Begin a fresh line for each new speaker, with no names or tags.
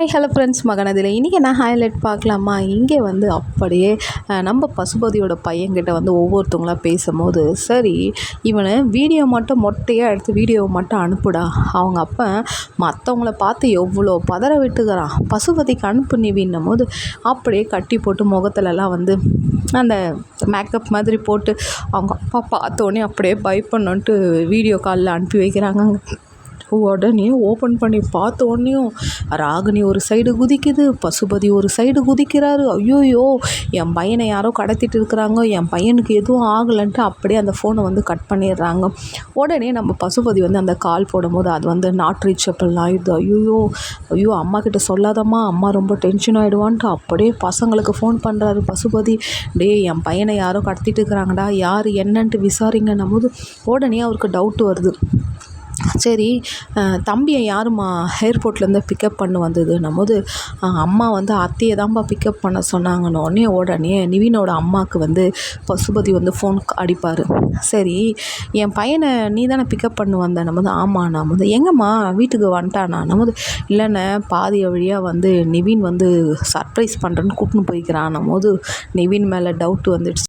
High hello friends மகனதில் இன்றைக்கி என்ன highlight பார்க்கலாமா? இங்கே வந்து அப்படியே நம்ம பசுபதியோட பையன்கிட்ட வந்து ஒவ்வொருத்தவங்களா பேசும்போது சரி இவனை வீடியோ மட்டும் மொட்டையாக எடுத்து வீடியோ மட்டும் அனுப்புடா. அவங்க அப்போ மற்றவங்கள பார்த்து எவ்வளோ பதற விட்டுக்கிறான். பசுபதிக்கு அனுப்பு நிவின்னும் போது அப்படியே கட்டி போட்டு முகத்துலலாம் வந்து அந்த மேக்கப் மாதிரி போட்டு அவங்க அப்பா பார்த்தோன்னே அப்படியே பை பண்ணோன்ட்டு வீடியோ காலில் அனுப்பி வைக்கிறாங்க உடனே ஓப்பன் பண்ணி பார்த்த உடனேயும் ராகினி ஒரு சைடு குதிக்குது பசுபதி ஒரு சைடு குதிக்கிறாரு. ஐயோயோ என் பையனை யாரோ கடத்திட்டு இருக்கிறாங்க என் பையனுக்கு எதுவும் ஆகலைன்ட்டு அப்படியே அந்த ஃபோனை வந்து கட் பண்ணிடுறாங்க. உடனே நம்ம பசுபதி வந்து அந்த கால் போடும்போது அது வந்து நாட் ரீச்சபிள் ஆயிடுது. ஐயோயோ ஐயோ அம்மா கிட்ட சொல்லாதம்மா அம்மா ரொம்ப டென்ஷன் ஆகிடுவான்ட்டு அப்படியே பசங்களுக்கு ஃபோன் பண்ணுறாரு பசுபதி. டேய் என் பையனை யாரோ கடத்திட்டு இருக்கிறாங்கடா யார் என்னன்ட்டு விசாரிங்கன்னும் போது உடனே அவருக்கு டவுட் வருது. சரி தம்பியை யாரும்மா ஏர்போர்ட்லேருந்து பிக்கப் பண்ண வந்ததுன்னும் போது அம்மா வந்து அத்தையை தான்ப்பா பிக்கப் பண்ண சொன்னாங்கன்னு உடனே உடனே நிவினோட அம்மாவுக்கு வந்து பசுபதி வந்து ஃபோன் அடிப்பார். சரி என் பையனை நீ தானே பிக்கப் பண்ண வந்த நம்ம வந்து ஆமாம் வந்து எங்கம்மா வீட்டுக்கு வந்துட்டானா நம்ம வந்து இல்லைண்ணே பாதி வழியாக வந்து நிவின் வந்து சர்ப்ரைஸ் பண்ணுறேன்னு கூப்பிட்டு போய்க்கிறான் போது நிவின் மேலே டவுட் வந்துடுச்சு.